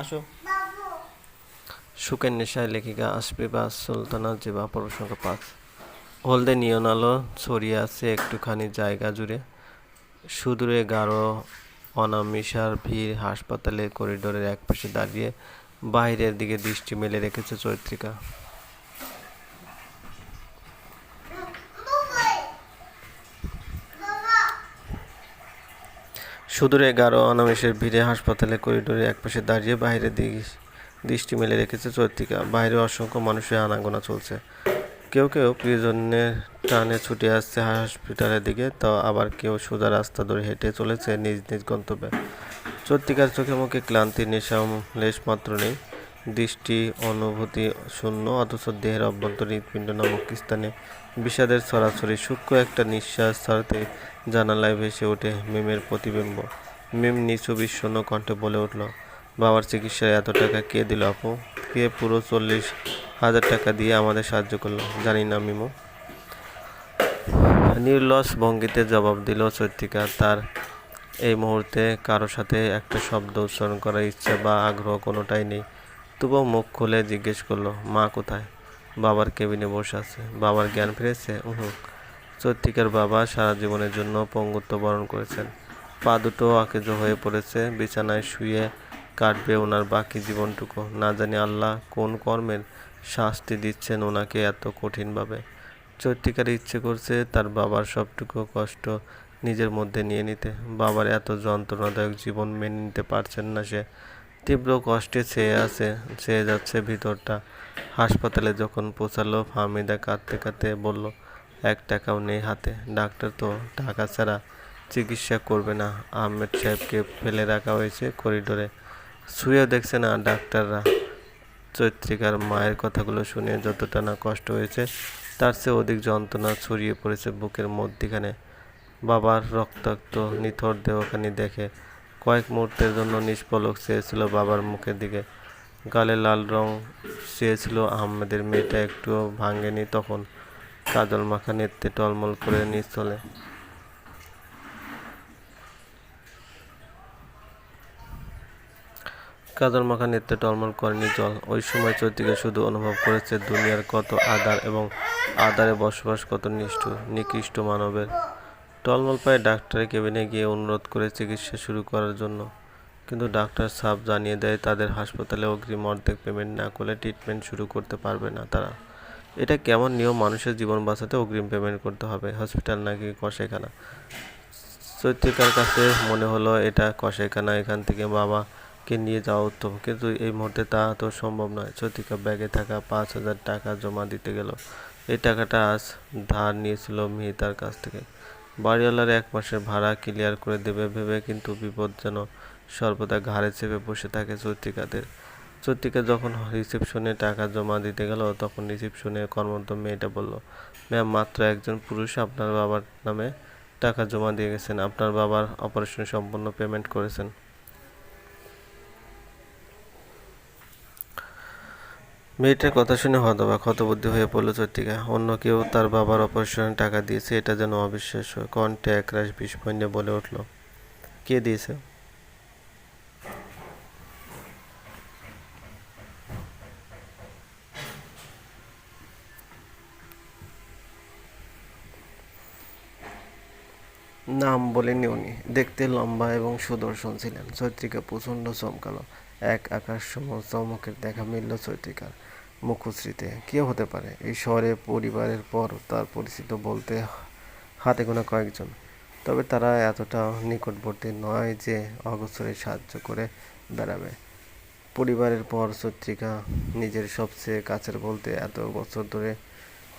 আসো। সুকের নেশায় লেখিকা আসপিবা সুলতানা জিবা পর্ব পাঁচ হলদে নিয়ন আলো ছড়িয়ে আছে একটুখানি জায়গা জুড়ে। সুদূরে গাঢ় অনামিশার ভিড় হাসপাতালের করিডোরের একপাশে দাঁড়িয়ে বাইরের দিকে দৃষ্টি মেলে রেখেছে চৈত্রিকা। সুদূরে গাঢ় অনামিষের ভিড়ে হাসপাতালে করিডোরে একপাশে দাঁড়িয়ে বাইরে দৃষ্টি মেলে রেখেছে চৈত্রিকা। বাইরে অসংখ্য মানুষের আনাগোনা চলছে। কেউ কেউ প্রিয়জনের টানে ছুটে আসছে হসপিটালের দিকে, তো আবার কেউ সোজা রাস্তা ধরে হেঁটে চলেছে নিজ নিজ গন্তব্যে। চৈত্রিকার চোখে মুখে ক্লান্তি, নেশা লেশ মাত্র নেই। দৃষ্টি, অনুভূতি শূন্য, অথচ দেহের অভ্যন্তরীণ হৃৎপিণ্ড নামক স্থানে বিষাদের ছড়াছড়ি সূক্ষ্ম একটা নিঃশ্বাস ছাড়তে জানালায় ভেসে ওঠে মিমের প্রতিবিম্ব। মিম নিচু বিষণ্ণ কণ্ঠে বলে উঠল, বাবার চিকিৎসায় এত টাকা কে দিল আপু? কে পুরো চল্লিশ হাজার টাকা দিয়ে আমাদের সাহায্য করল? জানি না মিমো। নির্লস ভঙ্গিতে জবাব দিল চৈত্রিকা তার এই মুহূর্তে কারও সাথে একটা শব্দ উচ্চারণ করার ইচ্ছা বা আগ্রহ কোনোটাই নেই। তবুও মুখ খুলে জিজ্ঞেস করল, মা কোথায়? বাবার কেবিনে বসে আছে। বাবার জ্ঞান ফিরেছে? হুম চৈত্রিকার বাবা সারা জীবনের জন্য পঙ্গুত্ব বরণ করেছেন। পা দুটো আকেজো হয়ে পড়েছে, বিছানায় শুয়ে কাটবে ওনার বাকি জীবনটুকু। না জানি আল্লাহ কোন কর্মের শাস্তি দিচ্ছেন ওনাকে এত কঠিনভাবে। চৈত্রিকার ইচ্ছে করছে তার বাবার সবটুকু কষ্ট নিজের মধ্যে নিয়ে নিতে। বাবার এত যন্ত্রণাদায়ক জীবন মেনে নিতে পারছেন না সে। তীব্র কষ্টে ছেয়ে আছে, ছেয়ে যাচ্ছে ভিতরটা। হাসপাতালে যখন পৌঁছালো, ফাহমিদা কাঁদতে কাঁদতে বলল, এক টাকাও নেই হাতে। ডাক্তার তো, টাকা ছাড়া চিকিৎসা করবে না। আহমেদ সাহেবকে ফেলে রাখা হয়েছে করিডোরে। শুয়ে দেখছে না ডাক্তাররা। চৈত্রিকার মায়ের কথাগুলো শুনে যতটা না কষ্ট হয়েছে, তার চেয়ে অধিক যন্ত্রণা ছড়িয়ে পড়েছে বুকের মধ্যিখানে। বাবার রক্তাক্ত, নিথর দেহখানি দেখে কয়েক মুহূর্তের জন্য নিষ্পলক চেয়েছিল বাবার মুখের দিকে। গালে লাল রং চেয়েছিল আহমেদের মেয়েটা একটুও ভাঙেনি তখন। কাজল মাখা নেত্রে টলমল করে নিচলে কাজল মাখা নেত্রে টলমল করেনি জল। ওই সময় চৈত্রিকা শুধু অনুভব করেছে দুনিয়ার কত আদার এবং আদারে বসবাস কত নিষ্ঠুর নিকৃষ্ট মানবের। টলমল পায়ে ডাক্তারের কেবিনে গিয়ে অনুরোধ করে চিকিৎসা শুরু করার জন্য। কিন্তু ডাক্তার সাপ জানিয়ে দেয়, তাদের হাসপাতালে অগ্রিম অর্ধেক পেমেন্ট না করলে ট্রিটমেন্ট শুরু করতে পারবে না তারা। এটা কেমন নিয়ম মানুষের জীবন বাঁচাতে অগ্রিম পেমেন্ট করতে হবে? হসপিটাল নাকি কষাইখানা? চৈত্রিকার কাছে মনে হলো, এটা কষাইখানা, এখান থেকে বাবাকে নিয়ে যাওয়া উত্তম। কিন্তু এই মুহূর্তে তা তো সম্ভব নয়। চৈত্রিকা ব্যাগে থাকা পাঁচ হাজার টাকা জমা দিতে গেল। এই টাকাটা আজ ধার নিয়েছিল মিহিতার কাছ থেকে। বাড়িওয়ালার এক মাসের ভাড়া ক্লিয়ার করে দেবে ভেবে কিন্তু বিপদ যেন সর্বদা ঘাড়ে চেপে বসে থাকে চৈত্রিকাদের। চৈত্রিকা যখন রিসেপশনে টাকা জমা দিতে গেল, তখন রিসেপশনে কর্মরত মেয়েটা বলল, ম্যাম, মাত্র একজন পুরুষ আপনার বাবার নামে টাকা জমা দিয়ে গেছেন। আপনার বাবার অপারেশন সম্পন্ন পেমেন্ট করেছেন। মেয়েটার কথা শুনে হতবাক, হতবুদ্ধি হয়ে পড়ল চৈত্রিকা অন্য কেউ তার বাবার অপারেশনে টাকা দিয়েছে, এটা যেন অবিশ্বাস্য। কণ্ঠে একরাশ বিস্ময় বলে উঠল, কে দিয়েছে? নাম বলেনি উনি। দেখতে লম্বা এবং সুদর্শন ছিলেন। চৈত্রিকা প্রচণ্ড চমকালো। এক আকাশ সম চমকের দেখা মিলল চৈত্রিকার মুখশ্রীতে। কেউ হতে পারে? এই শহরে পরিবারের পর তার পরিচিত বলতে হাতে গোনা কয়েকজন। তবে তারা এতটা নিকটবর্তী নয় যে অগোচরে সাহায্য করে বেড়াবে। পরিবারের পর চৈত্রিকা নিজের সবচেয়ে কাছের বলতে এত বছর ধরে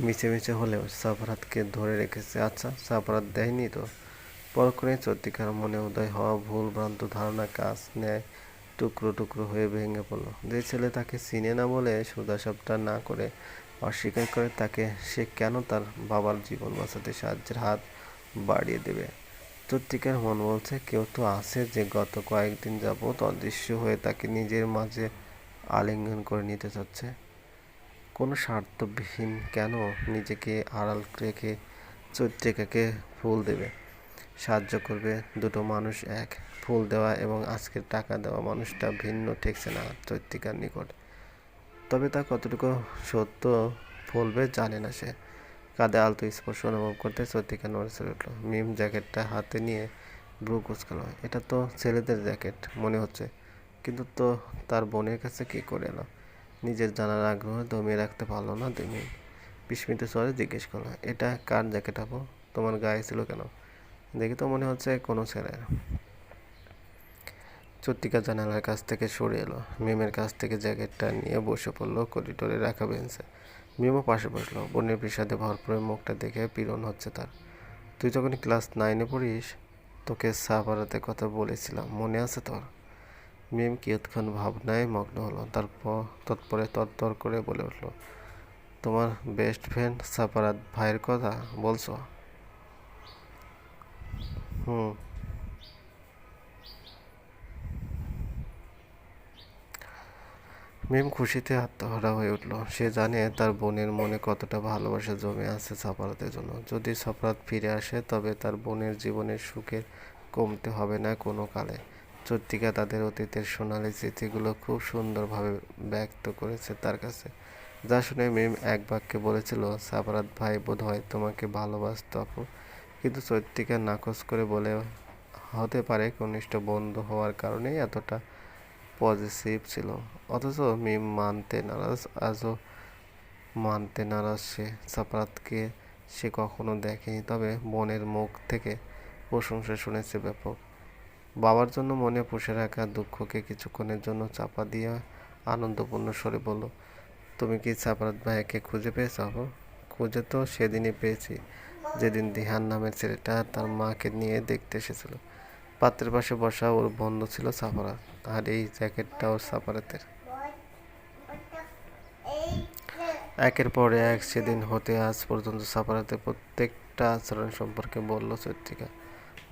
মিছে মিছে হলেও সাফরাতকে ধরে রেখেছে। আচ্ছা সাফরাত দেয়নি তো? পরক্ষণে চৈত্রিকার মনে উদয় হওয়া ভুল ভ্রান্ত ধারণা কাজ নেয় টুকরো টুকরো হয়ে ভেঙে পড়ল। যে ছেলে তাকে চিনে না বলে সোজাসাপটা না করে অস্বীকার করে, তাকে সে কেন তার বাবার জীবন বাঁচাতে সাহায্যের হাত বাড়িয়ে দেবে? চৈত্রিকার মন বলছে, কেউ তো আছে যে গত কয়েকদিন যাবৎ অদৃশ্য হয়ে তাকে নিজের মাঝে আলিঙ্গন করে নিতে চাচ্ছে। কোনো স্বার্থবিহীন কেন নিজেকে আড়াল রেখে চৈত্রিকাকে ফুল দেবে? সাহায্য করবে। দুটো মানুষ এক। ফুল দেওয়া এবং আজকের টাকা দেওয়া মানুষটা ভিন্ন ঠেকছে না চৈত্রিকার নিকট। তবে তা কতটুকু সত্য ফলবে জানে না সে। কাঁধে আলতো স্পর্শ অনুভব করতে চৈত্রিকা নড়ে চলে উঠল। মিম জ্যাকেটটা হাতে নিয়ে ব্রু কুচকালো। এটা তো ছেলেদের জ্যাকেট, মনে হচ্ছে। কিন্তু তো তার বোনের কাছে কী করে এলো? নিজের জানার আগ্রহ দমিয়ে রাখতে পারল না দুই মিনিট বিস্মিত স্বরে জিজ্ঞেস করল, এটা কার জ্যাকেট আপু? তোমার গায়ে ছিল কেন? দেখে তো মনে হচ্ছে কোনো ছেলের চত্রিকা জানালার কাছ থেকে সরে এলো। মিমের কাছ থেকে জ্যাকেটটা নিয়ে বসে পড়ল করিডোরে রাখা বেঞ্চে। মিমও পাশে বসল। বোনের বিষাদে ভরপুরের মুখটা দেখে পীড়ন হচ্ছে তার। তুই যখন ক্লাস নাইনে পড়িস, তোকে সাপারাতে কথা বলেছিলাম, মনে আছে তোর? মিম কিয়ৎক্ষণ ভাবনায় মগ্ন হলো। তারপর তৎপরে তত্তর করে বলে উঠল, তোমার বেস্ট ফ্রেন্ড সাপারাত ভাইয়ের কথা বলছো? মিম খুশিতে আত্মহারা হয়ে উঠল। সে জানে তার বোনের মনে কতটা ভালোবাসা জমে আছে সাফারাতের জন্য। যদি সাফারাত ফিরে আসে, তবে তার বোনের জীবনের সুখের কমতে হবে না কোনো কালে। চত্রিকা তাদের অতীতের সোনালি স্মৃতিগুলো খুব সুন্দরভাবে ব্যক্ত করেছে তার কাছে। যা শুনে মিম এক বাক্যে বলেছিল, সাফারাত ভাই বোধ হয় তোমাকে ভালোবাসত আপু। কিন্তু চৈত্রিকা নাকচ করে বলে, হতে পারে কনিষ্ঠ বন্ধু হওয়ার কারণেই এতটা পজিটিভ ছিল। অথচ মিম মানতে নারাজ, আজও মানতে নারাজ সে। সাফরাতকে সে কখনো দেখেনি, তবে বোনের মুখ থেকে প্রশংসা শুনেছে ব্যাপক। বাবার জন্য মনে পুষে রাখা দুঃখকে কিছুক্ষণের জন্য চাপা দিয়ে আনন্দপূর্ণ স্বরে বলল, তুমি কি সাফরাত ভাইকে খুঁজে পেয়েছ খুঁজে তো সেদিনই পেয়েছি। যেদিন দিহান নামের ছেলেটা তার মাকে নিয়ে দেখতে এসেছিল। পাত্রের পাশে বসা ওর বন্ধ ছিল সাফারাত আর এই জ্যাকেটটা ওর সাফারাতের। একের পর এক সেদিন হতে আজ পর্যন্ত সাফারাতের প্রত্যেকটা আচরণ সম্পর্কে বলল চৈত্রিকা।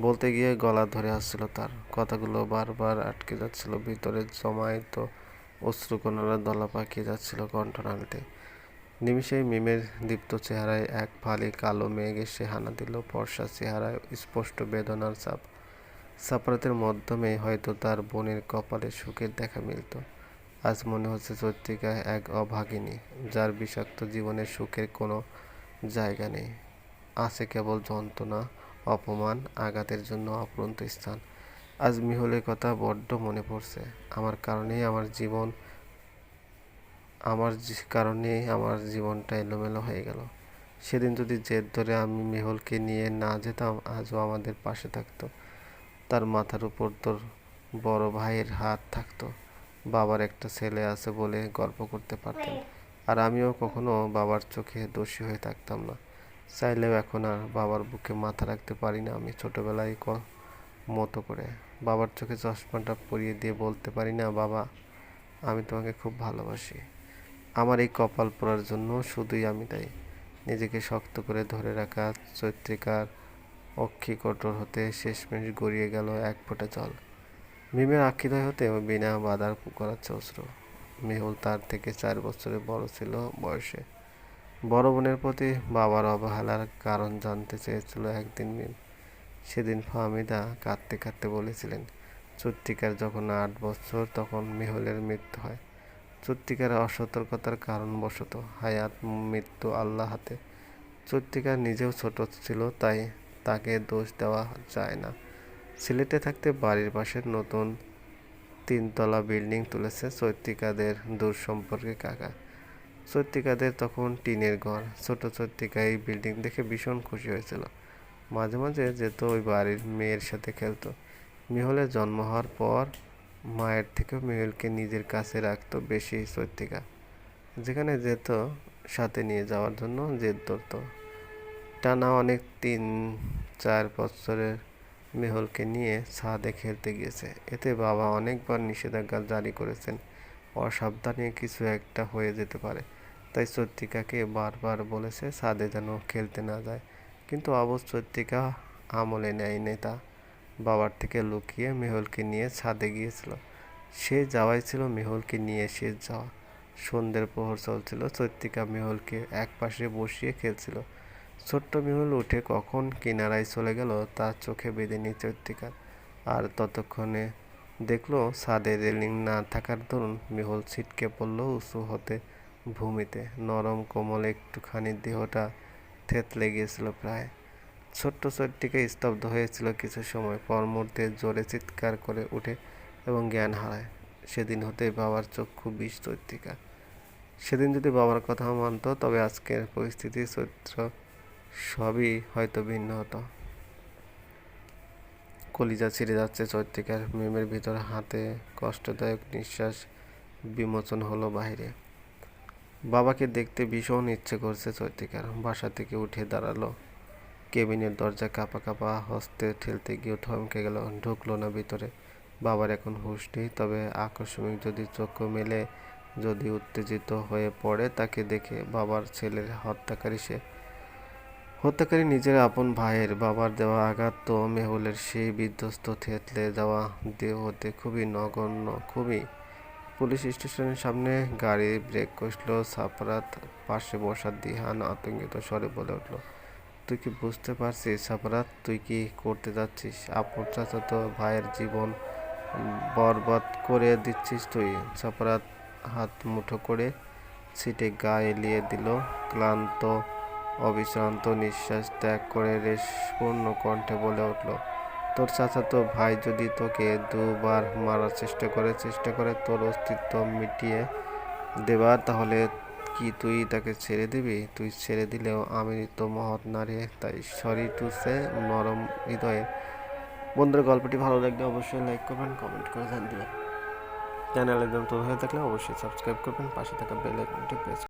বলতে গিয়ে গলা ধরে আসছিল তার। কথাগুলো বারবার আটকে যাচ্ছিল। ভিতরে জমায়িত অশ্রুকণারা দলা পাকিয়ে যাচ্ছিল কণ্ঠনালীতে। নিমিষেই মিমের দীপ্ত চেহারায় এক ফালি কালো মেঘ এসে হানা দিল ফর্সা চেহারায় স্পষ্ট বেদনার চাপ। সাফারাতের মাধ্যমে হয়তো তার বোনের কপালে সুখের দেখা মিলত। আজ মনে হচ্ছে চৈত্রিকা এক অভাগিনী, যার বিষাক্ত জীবনের সুখের কোনো জায়গা নেই। আছে কেবল যন্ত্রণা, অপমান, আঘাতের জন্য অপরন্ত স্থান। আজ মিহলের কথা বড্ড মনে পড়ছে। আমার কারণেই আমার জীবন আমার কারণেই আমার জীবনটা এলোমেলো হয়ে গেল। সেদিন যদি জেদ ধরে আমি মেহলকে নিয়ে না যেতাম, আজও আমাদের পাশে থাকতো। তার মাথার উপর তোর বড় ভাইয়ের হাত থাকতো। বাবার একটা ছেলে আছে বলে গল্প করতে পারতেন। আর আমিও কখনো বাবার চোখে দোষী হয়ে থাকতাম না। চাইলেও এখন আর বাবার বুকে মাথা রাখতে পারি না আমি ছোটোবেলায় ক মতো করে। বাবার চোখে চশমাটা পরিয়ে দিয়ে বলতে পারি, না বাবা, আমি তোমাকে খুব ভালোবাসি। আমার এই কপাল পড়ার জন্য শুধুই আমি তাই নিজেকে শক্ত করে ধরে রাখা, চৈত্রিকার অক্ষি কঠোর হতে শেষমেশ গড়িয়ে গেল এক ফোঁটা জল। মিমের আক্ষিদয় হতে বিনা বাধার করাচ্ছে অস্ত্র মেহুল তার থেকে চার বছরের বড় ছিল বয়সে। বড় বোনের প্রতি বাবার অবহেলার কারণ জানতে চেয়েছিল একদিন মিম সেদিন ফাহমিদা কাঁদতে কাঁদতে বলেছিলেন, চত্রিকার যখন আট বছর, তখন মেহুলের মৃত্যু হয়। চত্রিকার অসতর্কতার কারণবশত হায়াত, মৃত্যু আল্লাহ হাতে। চত্রিকা নিজেও ছোট ছিল, তাই তাকে দোষ দেওয়া যায় না। সিলেটে থাকতে বাড়ির পাশে নতুন তিনতলা বিল্ডিং তুলেছে সত্যিকাদের দূর সম্পর্কে কাকা। সত্যিকাদের তখন টিনের ঘর, ছোট চৈত্রিকা এই বিল্ডিং দেখে ভীষণ খুশি হয়েছিল। মাঝে মাঝে যেত ওই বাড়ির মেয়ের সাথে খেলতো। মিহলের জন্ম হওয়ার পর মায়ের থেকেও মিহলকে নিজের কাছে রাখতো বেশি চৈত্রিকা যেখানে যেত, সাথে নিয়ে যাওয়ার জন্য জেদ ধরতো। টানা অনেক তিন, চার বছরের মেহলকে নিয়ে ছাদে খেলতে গিয়েছে। এতে বাবা অনেকবার নিষেধাজ্ঞা জারি করেছেন, অসাবধানে কিছু একটা হয়ে যেতে পারে। তাই সত্যিকাকে বারবার বলেছে ছাদে যেন খেলতে না যায়। কিন্তু অবশ চত্রিকা আমলে নেয় নেতা বাবার থেকে লুকিয়ে মেহলকে নিয়ে ছাদে গিয়েছিল। সে যাওয়াই ছিল মেহলকে নিয়ে শেষ যাওয়া। সন্ধ্যের প্রহর চলছিল, চৈত্রিকা মেহলকে এক পাশে বসিয়ে খেলছিল। ছোট্ট বিমল উঠে কখন কিনারায় চলে গেল তার চোখে বেঁধে বেঁধেনি চৈত্রিকার আর ততক্ষণে দেখল ছাদে রেলিং না থাকার দরুন মেহুল ছিটকে পড়ল উঁচু হতে ভূমিতে। নরম কোমল একটুখানি দেহটা থেতলে গিয়েছিল প্রায়। ছোট্ট চৈত্রিকা স্তব্ধ হয়েছিল কিছু সময় পর মুহূর্তে জোরে চিৎকার করে উঠে এবং জ্ঞান হারায়। সেদিন হতে বাবার চক্ষু বিষ চৈত্রিকা। সেদিন যদি বাবার কথা মানত, তবে আজকের পরিস্থিতি চরিত্র সবই হয়তো ভিন্ন হতো। কলিজা ছিঁড়ে যাচ্ছে চৈত্রিকার মেমের ভিতর। হাতে কষ্টদায়ক নিঃশ্বাস বিমোচন হলো বাইরে বাবাকে দেখতে ভীষণ ইচ্ছে করছে চৈত্রিকার। বাসা থেকে উঠে দাঁড়াল। কেবিনের দরজা কাঁপা কাঁপা হস্তে ঠেলতে গিয়ে থমকে গেল, ঢুকলো না ভিতরে। বাবার এখন হুঁশ নেই, তবে আকস্মিক যদি চোখ মেলে, যদি উত্তেজিত হয়ে পড়ে তাকে দেখে বাবার ছেলের হত্যাকারী সে। হত্যাকারী নিজের আপন ভাইয়ের বাবার দেওয়া আঘাত তো মেহুলের সেই বিধ্বস্ত থেতলে যাওয়া দেহতে খুবই নগণ্য, খুবই। পুলিশ স্টেশনের সামনে গাড়ি ব্রেক কষলো সাপরাত পাশে বসা দিহান আতঙ্কিত স্বরে বলে উঠল তুই কি বুঝতে পারছিস সাপরাত তুই কি করতে যাচ্ছিস? আপন চাচাতো ভাইয়ের জীবন বরবাদ করে দিচ্ছিস তুই। সাপরাত হাত মুঠো করে সিটে গা এলিয়ে দিল। ক্লান্ত, অবিশ্রান্ত নিঃশ্বাস ত্যাগ করে রেশপূর্ণ কণ্ঠে বলে উঠল, তোর চাচাতো ভাই যদি তোকে দুবার মারার চেষ্টা করে চেষ্টা করে তোর অস্তিত্ব মিটিয়ে দেবার, তাহলে কি তুই তাকে ছেড়ে দিবি? তুই ছেড়ে দিলেও আমি তো মহৎ নারী, তাই সরি টু সে নরম হৃদয়ে। বন্ধুরা গল্পটি ভালো লাগলে অবশ্যই লাইক করবেন কমেন্ট করে জান দিবেন। চ্যানেল তো হয়ে থাকলে অবশ্যই সাবস্ক্রাইব করবেন, পাশে থাকা বেল আইকনটি প্রেস